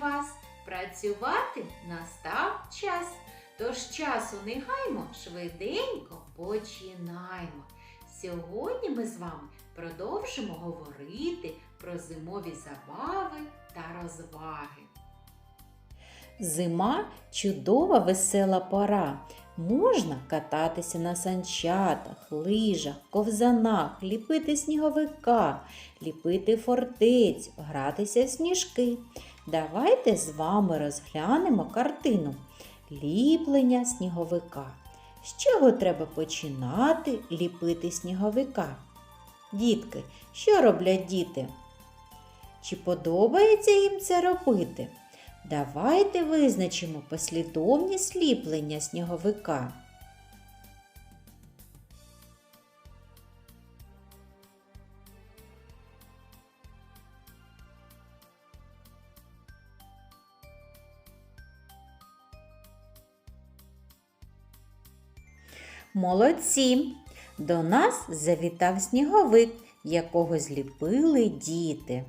вас. Працювати настав час. Тож часу не гаймо, швиденько починаємо. Сьогодні ми з вами продовжимо говорити про зимові забави та розваги. Зима чудова весела пора. Можна кататися на санчатах, лижах, ковзанах, ліпити сніговика, ліпити фортецю, гратися в сніжки. Давайте з вами розглянемо картину ліплення сніговика. З чого треба починати ліпити сніговика? Дітки, що роблять діти? Чи подобається їм це робити? Давайте визначимо послідовність ліплення сніговика. Молодці! До нас завітав сніговик, якого зліпили діти.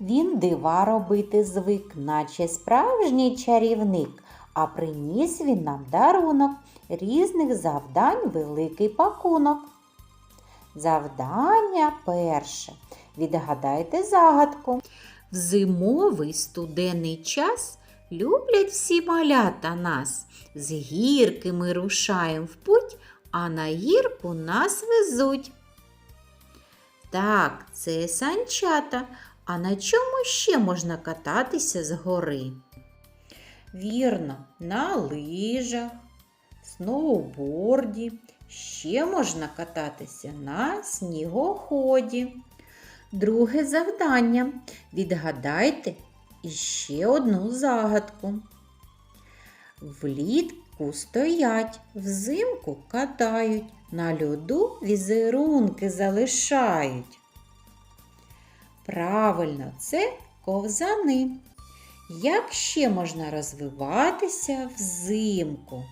Він дива робити звик, наче справжній чарівник, а приніс він нам дарунок різних завдань великий пакунок. Завдання перше. Відгадайте загадку. В зимовий студенний час люблять всі малята нас. З гірки ми рушаємо в путь, а на гірку нас везуть. Так, це санчата. А на чому ще можна кататися з гори? Вірно, на лижах, сноуборді. Ще можна кататися на снігоході. Друге завдання. Відгадайте іще одну загадку. Влітку стоять, взимку катають, на льоду візерунки залишають. Правильно, це ковзани. Як ще можна розвиватися взимку?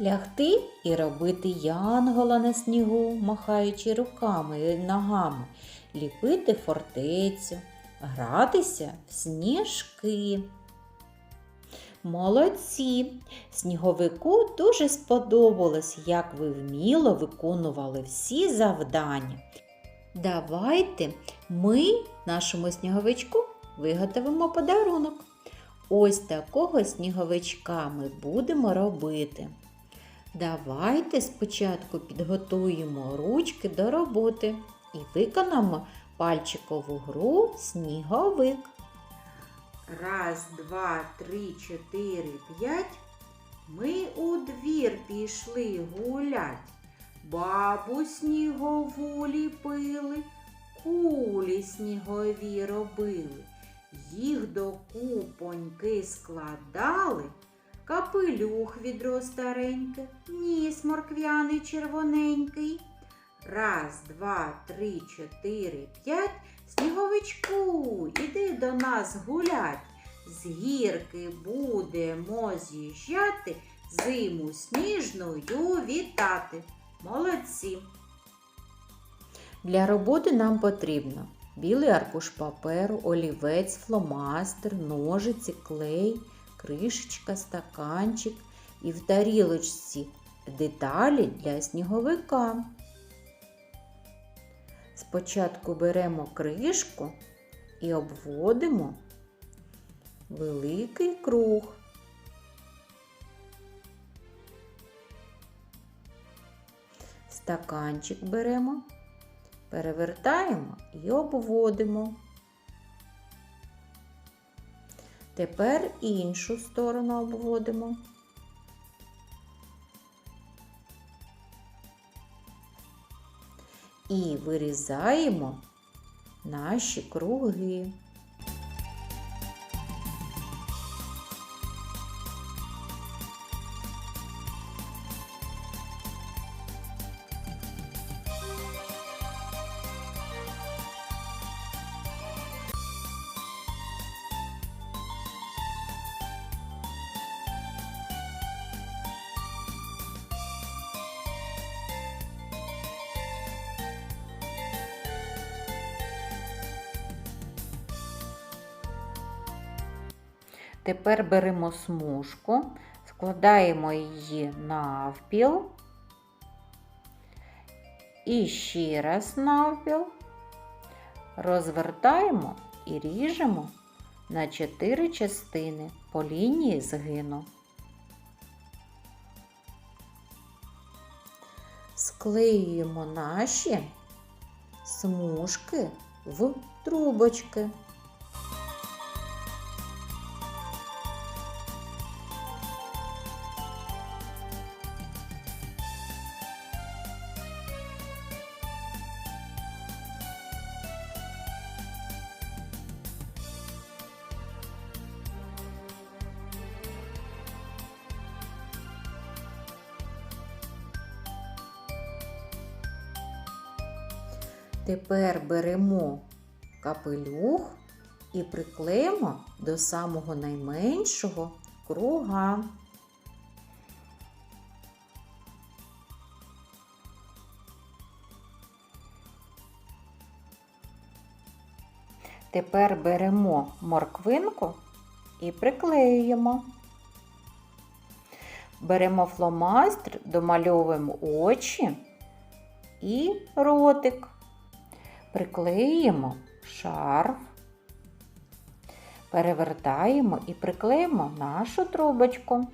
Лягти і робити янгола на снігу, махаючи руками і ногами, ліпити фортецю, гратися в сніжки. Молодці! Сніговику дуже сподобалось, як ви вміло виконували всі завдання. Давайте ми нашому сніговичку виготовимо подарунок. Ось такого сніговичка ми будемо робити. Давайте спочатку підготуємо ручки до роботи і виконаємо пальчикову гру сніговик. Раз, два, три, чотири, п'ять. Ми у двір пішли гулять. Бабу снігову ліпили, кулі снігові робили, їх до купоньки складали, капелюх відро стареньке, ніс морквяний червоненький. Раз, два, три, чотири, п'ять. Сніговичку, іди до нас гулять. З гірки будемо з'їжджати, зиму сніжною вітати. Молодці! Для роботи нам потрібно білий аркуш паперу, олівець, фломастер, ножиці, клей, кришечка, стаканчик і в тарілочці деталі для сніговика. Спочатку беремо кришку і обводимо великий круг. Стаканчик беремо, перевертаємо і обводимо. Тепер іншу сторону обводимо. І вирізаємо наші круги. Тепер беремо смужку, складаємо її навпіл. І ще раз навпіл. Розвертаємо і ріжемо на 4 частини по лінії згину. Склеюємо наші смужки в трубочки. Тепер беремо капелюх і приклеїмо до самого найменшого круга. Тепер беремо морквинку і приклеюємо. Беремо фломастр, домальовуємо очі і ротик. Приклеїмо шарф, перевертаємо і приклеїмо нашу трубочку.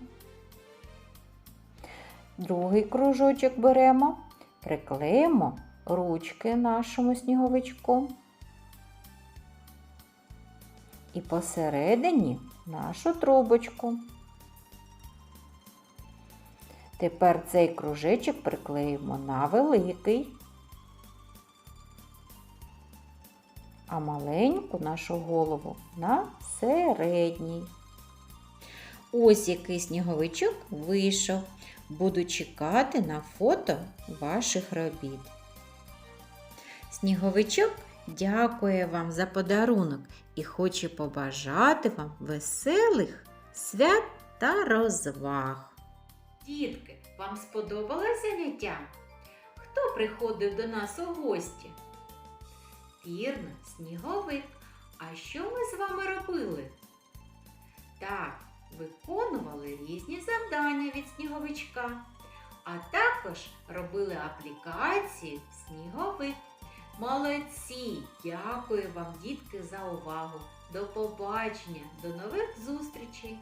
Другий кружочок беремо, приклеїмо ручки нашому сніговичку. І посередині нашу трубочку. Тепер цей кружечок приклеїмо на великий, а маленьку нашу голову на середній. Ось який сніговичок вийшов. Буду чекати на фото ваших робіт. Сніговичок дякує вам за подарунок і хоче побажати вам веселих свят та розваг. Дітки, вам сподобалось заняття? Хто приходив до нас у гості? Вірно, сніговик. А що ми з вами робили? Так, виконували різні завдання від сніговичка, а також робили аплікації сніговик. Молодці! Дякую вам, дітки, за увагу! До побачення, до нових зустрічей!